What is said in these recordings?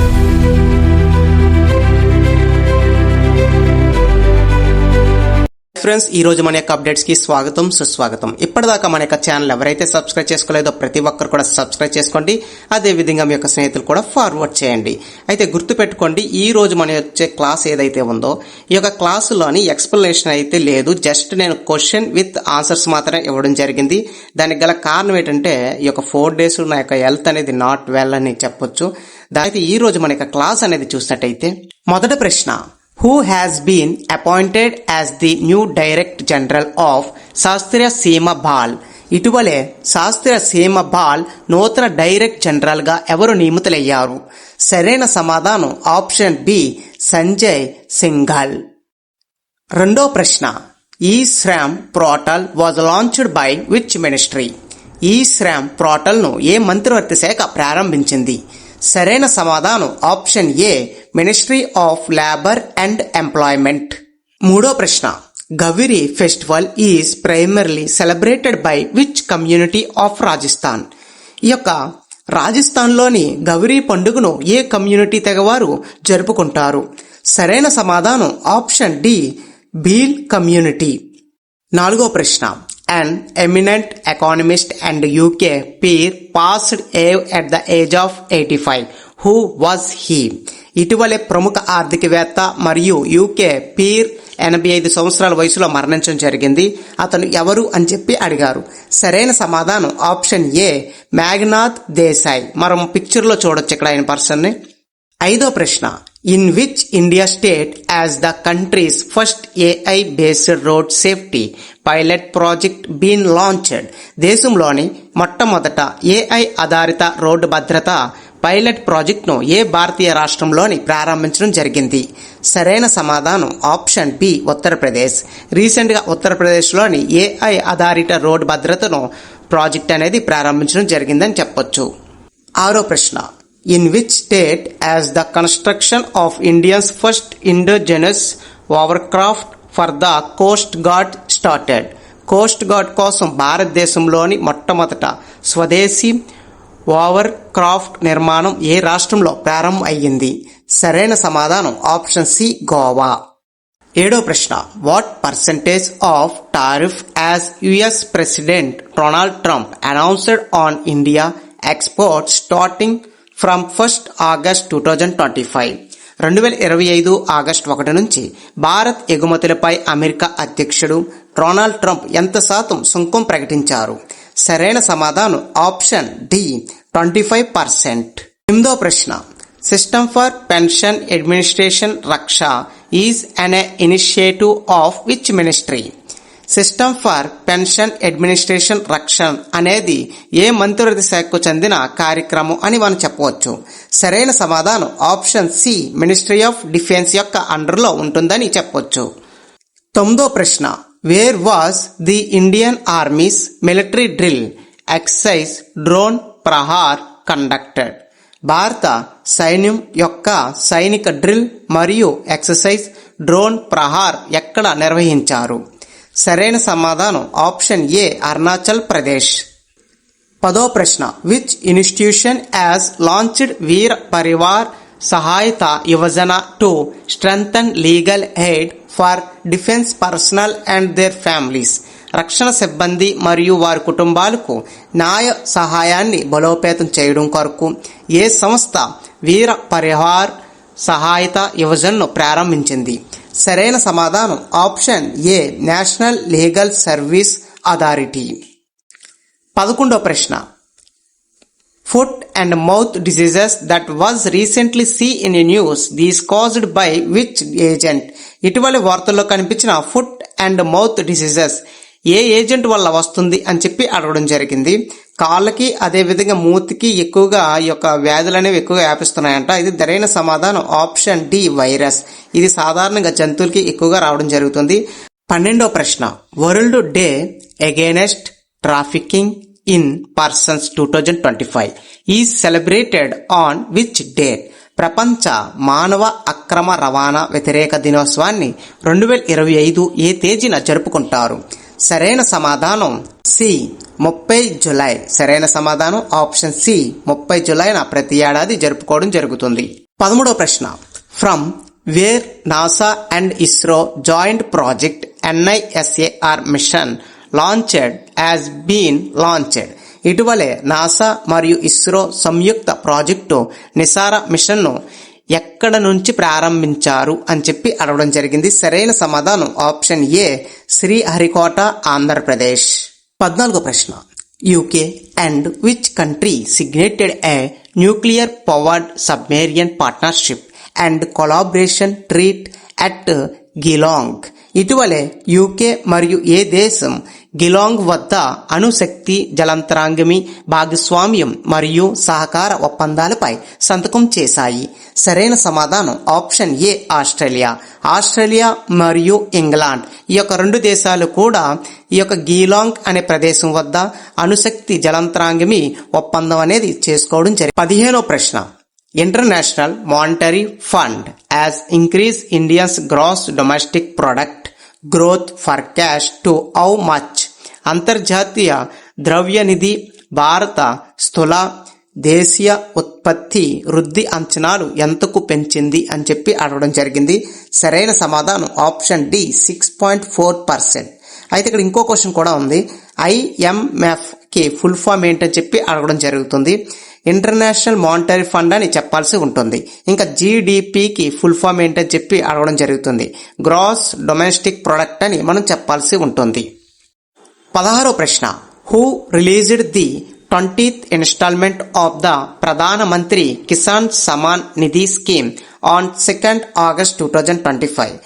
Thank you. Friends ఈ రోజు మన యొక్క అప్డేట్స్కి స్వాగతం సుస్వాగతం. ఇప్పటిదాకా మన యొక్క ఛానల్ ఎవరైతే సబ్స్క్రైబ్ చేసుకోలేదో ప్రతి ఒక్కరు కూడా సబ్స్క్రైబ్ చేసుకోండి. అదే విధంగా మీ యొక్క స్నేహితులు కూడా ఫార్వర్డ్ చేయండి. అయితే గుర్తుపెట్టుకోండి ఈ రోజు మన వచ్చే క్లాస్ ఏదైతే ఉందో ఈ యొక్క క్లాసులోని ఎక్స్ప్లెనేషన్ అయితే లేదు. జస్ట్ నేను క్వశ్చన్ విత్ ఆన్సర్స్ మాత్రమే ఇవ్వడం జరిగింది. దానికి గల కారణం ఏంటంటే ఈ యొక్క ఫోర్ డేస్ నా యొక్క హెల్త్ అనేది నాట్ వెల్ అని చెప్పొచ్చు. దానికి ఈ రోజు మన యొక్క క్లాస్ అనేది చూసినట్టయితే మొదటి ప్రశ్న who has been appointed as the new Director General of శాస్త్రీయ సీమ బాల్ ఇటీవలే శాస్త్రీయ సీమ బాల్ నూతన డైరెక్ట్ జనరల్గా ఎవరు నియమితులయ్యారు? సరైన సమాధానం ఆప్షన్ బి సంజయ్ సింఘాల్. రెండో ప్రశ్న. E Shram portal was launched by which ministry E Shram ప్రోటల్ను ఏ మంత్రివర్తి శాఖ ప్రారంభించింది? సరైన సమాధానం. Option A ministry of labour and employment. మూడో ప్రశ్న Gavari festival is primarily celebrated by which community of Rajasthan? ఈ యొక్క రాజస్థాన్లోని గౌరీ పండుగను ఏ కమ్యూనిటీ తెగవారు జరుపుకుంటారు? సరైన సమాధానం ఆప్షన్ డి బీల్ కమ్యూనిటీ. నాలుగో ప్రశ్న and eminent economist and UK peer passed away at the age of eighty five who was he ఇటీవలే ప్రముఖ ఆర్థికవేత్త మరియు యూకే పీర్ ఎనభై ఐదు సంవత్సరాల వయసులో మరణించడం జరిగింది. అతను ఎవరు అని చెప్పి అడిగారు. సరైన సమాధానం ఆప్షన్ ఏ మ్యాగ్నాథ్ దేశాయ్. మనం పిక్చర్లో చూడొచ్చు ఇక్కడ ఆయన పర్సన్ని ఐదో ప్రశ్న. In which India state has the country's first AI based road safety pilot project been launched దేశంలోని మొట్టమొదట ఏఐ ఆధారిత రోడ్డు భద్రత పైలట్ ప్రాజెక్ట్ను ఏ భారతీయ రాష్ట్రంలోని ప్రారంభించడం జరిగింది. సరైన సమాధానం ఆప్షన్ బి ఉత్తరప్రదేశ్. రీసెంట్గా ఉత్తరప్రదేశ్లోని ఏఐ ఆధారిత రోడ్ భద్రతను ప్రాజెక్ట్ అనేది ప్రారంభించడం జరిగిందని చెప్పొచ్చు. ఆరో ప్రశ్న. In which state has the construction of Indians first indigenous hovercraft for the coast guard started coast guard కోసం భారతదేశంలోని మొట్టమొదట స్వదేశీ ఓవర్ క్రాఫ్ట్ నిర్మాణం ఏ రాష్ట్రంలో ప్రారంభం అయ్యింది? సరైన సమాధానం ఆప్షన్ సి గోవా. ఏడో ప్రశ్న what percentage of tariff as US president Donald Trump announced on India export starting from first August two thousand twenty five రెండు వేల ఇరవై ఐదు ఆగస్టు ఒకటి నుంచి భారత్ ఎగుమతులపై అమెరికా అధ్యక్షుడు డొనాల్డ్ ట్రంప్ ఎంత శాతం సుంకం ప్రకటించారు? సరైన సమాధానం option D twenty five percent. ఎనిమిదో ప్రశ్న. System for pension administration Raksha is an initiative of which ministry? System for pension administration Rakshan అనేది ఏ మంత్రివర్గ శాఖకు చెందిన కార్యక్రమం అని మనం చెప్పవచ్చు. సరైన సమాధానం option C ministry of defence యొక్క అండర్లో ఉంటుందని చెప్పవచ్చు తొమ్మిదో ప్రశ్న where was the Indian army's military drill exercise drone Prahar conducted భారత సైన్యం యొక్క సైనిక డ్రిల్ మరియు ఎక్సర్సైజ్ డ్రోన్ ప్రహార్ ఎక్కడ నిర్వహించారు? సరైన సమాధానం. Option A Arunachal Pradesh. పదో ప్రశ్న. Which institution has launched Veer Parivar Sahayata Yojana to strengthen legal aid for defence personnel and their families రక్షణ సిబ్బంది మరియు వారి కుటుంబాలకు న్యాయ సహాయాన్ని బలోపేతం చేయడం కొరకు ఏ సంస్థ వీర పరివార్ సహాయత యువజన్ను ప్రారంభించింది? సరైన సమాధానం. Option A national legal service authority. పదకొండో ప్రశ్న. Foot and mouth diseases that was recently seen in a news these caused by which agent? ఇటీవలి వార్తల్లో కనిపించిన ఫుట్ అండ్ మౌత్ డిసీజెస్ ఏ ఏజెంట్ వల్ల వస్తుంది అని చెప్పి అడగడం జరిగింది. కాళ్ళకి అదే విధంగా మూతికి ఎక్కువగా ఈ యొక్క వ్యాధులు అనేవి ఎక్కువగా వ్యాపిస్తున్నాయంట. ఇది సరైన సమాధానం ఆప్షన్ డి వైరస్. ఇది సాధారణంగా జంతువులకి ఎక్కువగా రావడం జరుగుతుంది. పన్నెండో ప్రశ్న. World day against trafficking in persons two thousand twenty five is celebrated on which date ప్రపంచ మానవ అక్రమ రవాణా వ్యతిరేక దినోత్సవాన్ని రెండు వేల ఇరవై ఐదు ఏ తేదీన జరుపుకుంటారు? సరైన సమాధానం సి. ముప్పై జులై. సరైన సమాధానం ఆప్షన్ సి. ముప్పై జులైన ప్రతి ఏడాది జరుపుకోవడం జరుగుతుంది. పదమూడో ప్రశ్న. From where NASA and ISRO joint project NISAR mission launched has been launched. ఇటీవలే నాసా మరియు ఇస్రో సంయుక్త ప్రాజెక్టు నిసార మిషన్ను ఎక్కడ నుంచి ప్రారంభించారు అని చెప్పి అడగడం జరిగింది. సరైన సమాధానం ఆప్షన్ ఏ శ్రీహరికోట ఆంధ్రప్రదేశ్. పద్నాలుగో ప్రశ్న. UK and which country signed a nuclear powered submarine partnership and collaboration treaty at Geelong ఇటీవలే యూకే మరియు ఏ దేశం గిలాంగ్ వద్ద అణుశక్తి జలంతరాంగమి భాగస్వామ్యం మరియు సహకార ఒప్పందాలపై సంతకం చేశాయి. సరైన సమాధానం ఆప్షన్ ఏ ఆస్ట్రేలియా. ఆస్ట్రేలియా మరియు ఇంగ్లాండ్ ఈ యొక్క రెండు దేశాలు కూడా ఈ యొక్క గీలాంగ్ అనే ప్రదేశం వద్ద అణుశక్తి జలంతరాంగమి ఒప్పందం అనేది చేసుకోవడం జరిగింది. పదిహేనో ప్రశ్న. International monetary fund has increase Indians gross domestic product growth for cast to how much అంతర్జాతీయ ద్రవ్యనిధి భారత స్థూల దేశీయ ఉత్పత్తి వృద్ధి అంచనాలు ఎంతకు పెంచింది అని చెప్పి అడగడం జరిగింది. సరైన సమాధానం option D six point four percent అయితే ఇక్కడ ఇంకో క్వశ్చన్ కూడా ఉంది. ఐఎంఎఫ్కి ఫుల్ ఫామ్ ఏంటని చెప్పి అడగడం జరుగుతుంది. ఇంటర్నేషనల్ మానిటరీ ఫండ్ అని చెప్పాల్సి ఉంటుంది. ఇంకా జీడిపికి ఫుల్ ఫామ్ ఏంటని చెప్పి అడగడం జరుగుతుంది. గ్రాస్ డొమెస్టిక్ ప్రొడక్ట్ అని మనం చెప్పాల్సి ఉంటుంది. పదహారో ప్రశ్న. Who released the twentieth instalment of the Pradhan Mantri Kisan Samman Nidhi scheme on second August two thousand twenty five.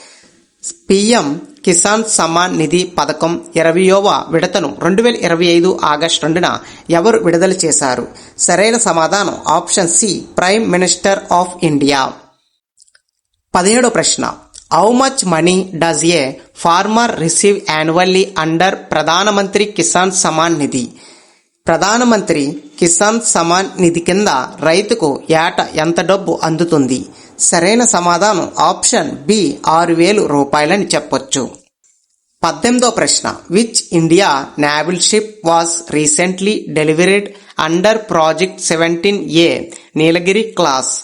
PM Kisan Samman Nidhi పథకం ఇరవయోవ విడతను రెండు వేల ఇరవై ఐదు ఆగస్టు రెండున ఎవరు విడుదల చేశారు? సరైన సమాధానం option C prime minister of India. పదిహేడో ప్రశ్న. How much money does a farmer receive annually under Pradhan Mantri Kisan Samman నిధి? ప్రధానమంత్రి కిసాన్ సమాన్ నిధి కింద రైతుకు ఏట ఎంత డబ్బు అందుతుంది? సరైన సమాధానం ఆప్షన్ బి ఆరు వేలు రూపాయలని చెప్పొచ్చు. పద్దెనిమిదో ప్రశ్న. Which India naval ship was recently delivered under project seventeen A Nilgiri class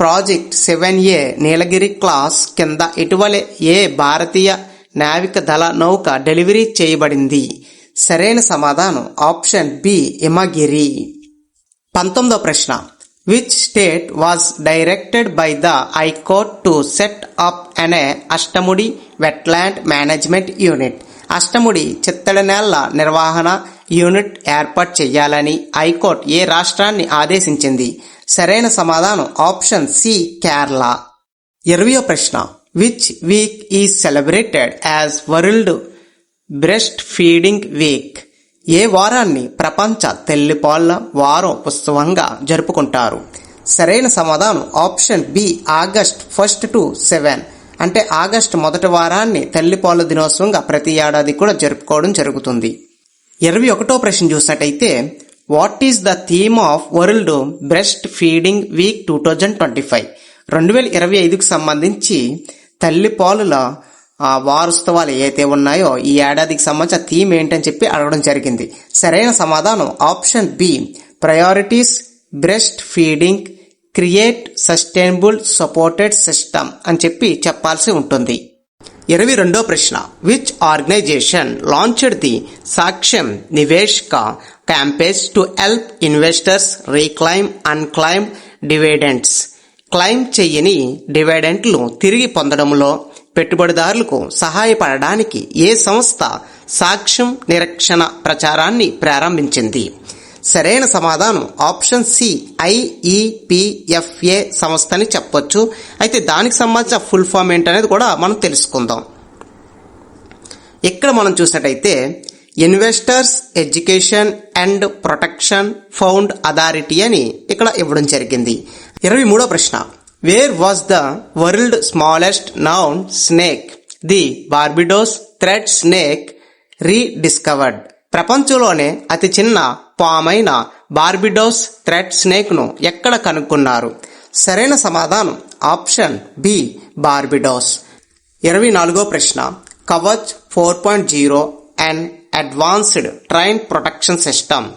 project seven A Nilgiri class కింద ఇటీవలే ఏ భారతీయ నావిక దళ నౌక డెలివరీ చేయబడింది? సరైన సమాధానం ఆప్షన్ బి ఇమగిరి పంతొమ్మిదో ప్రశ్న. Which state was directed by the high court to set up అనే Ashtamudi wetland management unit Ashtamudi చిత్తడి నేళ్ళ నిర్వహణ యూనిట్ ఏర్పాటు చేయాలని హైకోర్టు ఏ రాష్ట్రాన్ని ఆదేశించింది? సరైన సమాధానం ఆప్షన్ సి కేరళ. ఇరవయో ప్రశ్న. Which week is celebrated as world breast feeding week ఏ వారాన్ని ప్రపంచ తెల్లిపాళ్ళ వారం ఉత్సవంగా జరుపుకుంటారు? సరైన సమాధానం option B August first to seven. అంటే ఆగస్ట్ మొదటి వారాన్ని తల్లిపాల దినోత్సవంగా ప్రతి ఏడాది కూడా జరుపుకోవడం జరుగుతుంది. ఇరవై ఒకటో ప్రశ్న చూసినట్టయితే what is the theme of world breast feeding week two thousand twenty five రెండు వేల ఇరవై ఐదుకు సంబంధించి తల్లిపాలుల వారోత్సవాలు ఏవైతే ఉన్నాయో ఈ ఏడాదికి సంబంధించిన థీమ్ ఏంటని చెప్పి అడగడం జరిగింది. సరైన సమాధానం option B priorities breast feeding create sustainable supported system అని చెప్పి చెప్పాల్సి ఉంటుంది. ఇరవై రెండో ప్రశ్న which organisation launched the Saksham Niveshak campaign to help investors reclaim unclaimed dividends claim చెయ్యని డివిడెంట్లు తిరిగి పొందడంలో పెట్టుబడిదారులకు సహాయపడడానికి ఏ సంస్థ సాక్ష్యం నిరక్షణ ప్రచారాన్ని ప్రారంభించింది? సరైన సమాధానం ఆప్షన్ సి ఐఈపిఎఫ్ఏ సంస్థని చెప్పొచ్చు. అయితే దానికి సంబంధించిన ఫుల్ ఫామ్ ఏంటనేది కూడా మనం తెలుసుకుందాం. ఇక్కడ మనం చూసినట్టయితే investors education and protection fund authority అని ఇక్కడ ఇవ్వడం జరిగింది. ఇరవై మూడో ప్రశ్న. Where was the world smallest known snake the Barbados thread snake rediscovered ప్రపంచంలోనే అతి చిన్న పామైన బార్బిడోస్ థ్రెడ్ స్నేక్ను ఎక్కడ కనుక్కున్నారు? సరైన సమాధానం ఆప్షన్ బి బార్బిడోస్ ఇరవై నాలుగో ప్రశ్న. Kavach four point zero and advanced train protection system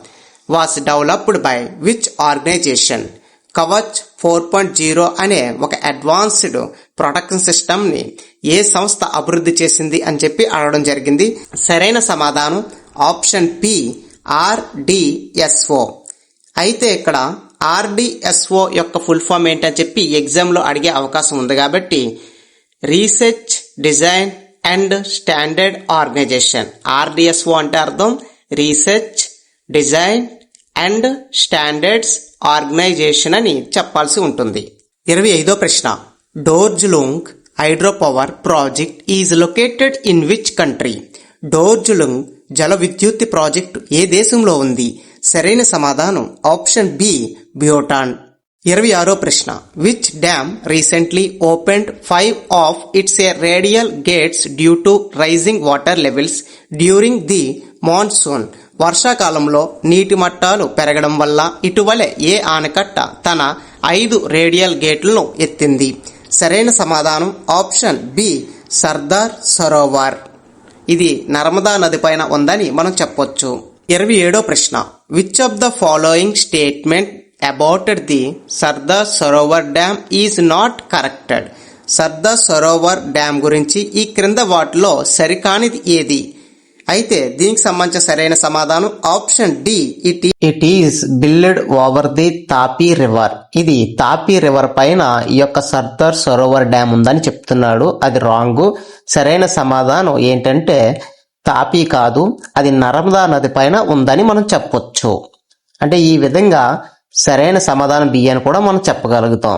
was developed by which organisation Kavach four point zero అనే ఒక అడ్వాన్స్డ్ ప్రొటెక్షన్ సిస్టమ్ని ఏ సంస్థ అభివృద్ధి చేసింది అని చెప్పి అడగడం జరిగింది. సరైన సమాధానం ఆప్షన్ పి ఆర్డిఎస్ఓ అయితే ఇక్కడ ఆర్డిఎస్ఓ యొక్క ఫుల్ ఫామ్ ఏంటని చెప్పి ఎగ్జామ్లో అడిగే అవకాశం ఉంది కాబట్టి research design and standard organisation. RDSO అంటే అర్థం research design and standards organisation అని చెప్పాల్సి ఉంటుంది. ఇరవై ఐదో ప్రశ్న. Dorjilung hydro power project is located in which country? డోర్జులుంగ్ జల విద్యుత్ ప్రాజెక్టు ఏ దేశంలో ఉంది? సరైన సమాధానం ఆప్షన్ బి బ్యూటాన్. ఇరవై ఆరో ప్రశ్న. Which dam recently opened five of its A radial gates due to rising water levels during the monsoon? వర్షాకాలంలో నీటి మట్టాలు పెరగడం వల్ల ఇటీవలే ఏ ఆనకట్ట తన ఐదు రేడియల్ గేట్లను ఎత్తింది. సరైన సమాధానం ఆప్షన్ బి సర్దార్ సరోవర్. ఇది నర్మదా నది పైన ఉందని మనం చెప్పొచ్చు. ఇరవై ఏడో ప్రశ్న. Which of the following statement about the Sardar Sarovar dam is not corrected Sardar Sarovar dam గురించి ఈ క్రింద వాటిలో సరికానిది ఏది? అయితే దీనికి సంబంధించిన సరైన సమాధానం option D it it is build over the Tapi river ఇది తాపీ రివర్ పైన ఈ యొక్క సర్దార్ సరోవర్ డ్యామ్ ఉందని చెప్తున్నాడు. అది రాంగ్. సరైన సమాధానం ఏంటంటే తాపీ కాదు అది నర్మదా నది పైన ఉందని మనం చెప్పొచ్చు. అంటే ఈ విధంగా సరైన సమాధానం బి అని కూడా మనం చెప్పగలుగుతాం.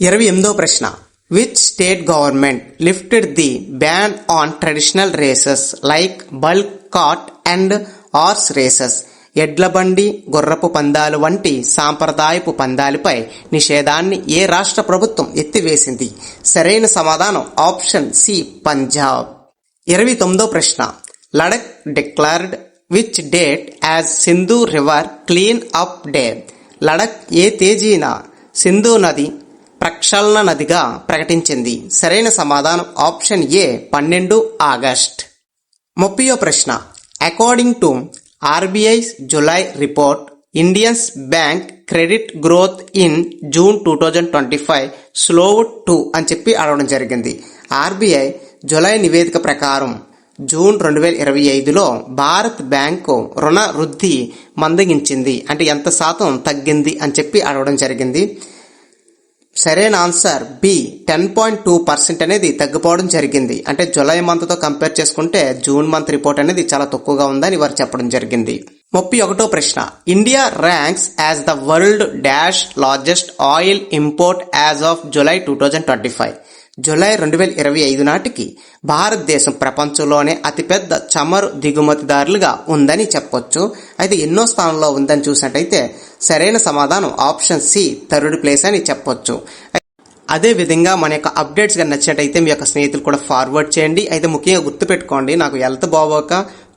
ఇరవై ఎనిమిదో ప్రశ్న. Which state government lifted the ban on traditional races like bullock cart and horse races ఎడ్ల బండి గుర్రపు పందాలు వంటి సాంప్రదాయపు పందాలపై నిషేధాన్ని ఏ రాష్ట్ర ప్రభుత్వం ఎత్తివేసింది? సరైన సమాధానం ఆప్షన్ సి పంజాబ్. ఇరవై తొమ్మిదో ప్రశ్న. Ladakh declared which date as Sindhu river clean up day Ladakh ఏ తేదీన? సింధు నది ప్రక్షాళన నదిగా ప్రకటించింది. సరైన సమాధానం ఆప్షన్ ఏ పన్నెండు ఆగస్ట్. ముప్పయో ప్రశ్న. According to RBI July report Indians bank credit growth in June two thousand twenty five slow to అని చెప్పి అడగడం జరిగింది. ఆర్బీఐ జులై నివేదిక ప్రకారం జూన్ రెండు వేల ఇరవై ఐదులో భారత్ బ్యాంకు రుణ వృద్ధి మందగించింది. అంటే ఎంత శాతం తగ్గింది అని చెప్పి అడగడం జరిగింది. సరైన answer B. Ten point two percent అనేది తగ్గిపోవడం జరిగింది. అంటే జూలై మంత్తో కంపేర్ చేసుకుంటే జూన్ మంత్ రిపోర్ట్ అనేది చాలా తక్కువగా ఉందని వారు చెప్పడం జరిగింది. ముప్పై ఒకటో ప్రశ్న. India ranks as the world dash largest oil import as of July two thousand twenty five. July రెండు వేల ఇరవై ఐదు నాటికి భారతదేశం ప్రపంచంలోనే అతిపెద్ద చమురు దిగుమతిదారులుగా ఉందని చెప్పొచ్చు. అయితే ఎన్నో స్థానంలో ఉందని చూసినట్టయితే సరైన సమాధానం ఆప్షన్ సి థర్డ్ ప్లేస్ అని చెప్పొచ్చు. అదే విధంగా మన యొక్క అప్డేట్స్ కానీ నచ్చినట్టయితే మీ యొక్క స్నేహితులు కూడా ఫార్వర్డ్ చేయండి. అయితే ముఖ్యంగా గుర్తుపెట్టుకోండి నాకు హెల్త్ బాగోక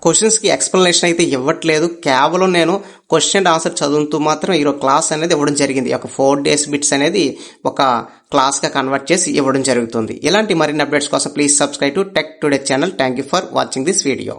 క్వశ్చన్స్కి ఎక్స్ప్లెనేషన్ అయితే ఇవ్వట్లేదు. కేవలం నేను క్వశ్చన్ ఆన్సర్ చదువుతూ మాత్రం ఈరోజు క్లాస్ అనేది ఇవ్వడం జరిగింది. ఒక ఫోర్ డేస్ బిట్స్ అనేది ఒక క్లాస్గా కన్వర్ట్ చేసి ఇవ్వడం జరుగుతుంది. ఇలాంటి మరిన్ని అప్డేట్స్ కోసం please subscribe to tech today channel thank you for watching this video